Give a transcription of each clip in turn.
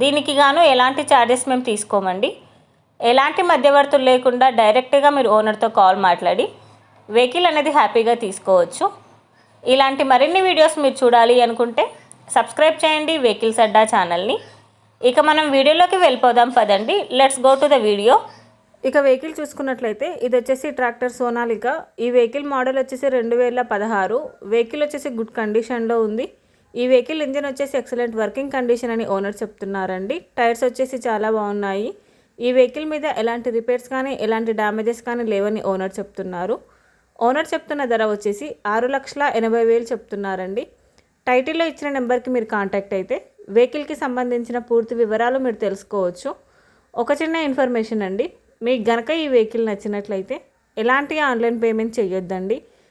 దీనికి గాను ఎలాంటి ఛార్జెస్ మేము తీసుకోమండి. ఎలాంటి మధ్యవర్తులు లేకుండా డైరెక్ట్గా మీరు ఓనర్తో కాల్ మాట్లాడి వెహికల్ అనేది హ్యాపీగా తీసుకోవచ్చు. ఇలాంటి మరిన్ని వీడియోస్ మీరు చూడాలి అనుకుంటే సబ్స్క్రైబ్ చేయండి వెహికల్స్ అడ్డా ఛానల్ని ఇక మనం వీడియోలోకి వెళ్ళిపోదాం పదండి. Let's go to the video ఇక వెహికల్ చూసుకున్నట్లయితే ఇది వచ్చేసి ట్రాక్టర్ సోనాలిక. ఈ వెహికల్ మోడల్ వచ్చేసి రెండు వేల పదహారు. వెహికల్ వచ్చేసి గుడ్ కండిషన్లో ఉంది. ఈ వెహికల్ ఇంజిన్ వచ్చేసి ఎక్సలెంట్ వర్కింగ్ కండిషన్ అని ఓనర్ చెప్తున్నారండి. టైర్స్ వచ్చేసి చాలా బాగున్నాయి. ఈ వెహికల్ మీద ఎలాంటి రిపేర్స్ కానీ ఎలాంటి డ్యామేజెస్ కానీ లేవని ఓనర్ చెప్తున్నారు. ఓనర్ చెప్తున్న ధర వచ్చేసి ఆరు లక్షల ఎనభై వేలు చెప్తున్నారండి. టైటిల్లో ఇచ్చిన నెంబర్కి మీరు కాంటాక్ట్ అయితే వెహికల్కి సంబంధించిన పూర్తి వివరాలు మీరు తెలుసుకోవచ్చు. ఒక చిన్న ఇన్ఫర్మేషన్ అండి మీకు గనక ఈ వెహికల్ నచ్చినట్లయితే ఎలాంటి ఆన్లైన్ పేమెంట్ చేయొద్దండి.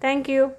Thank you.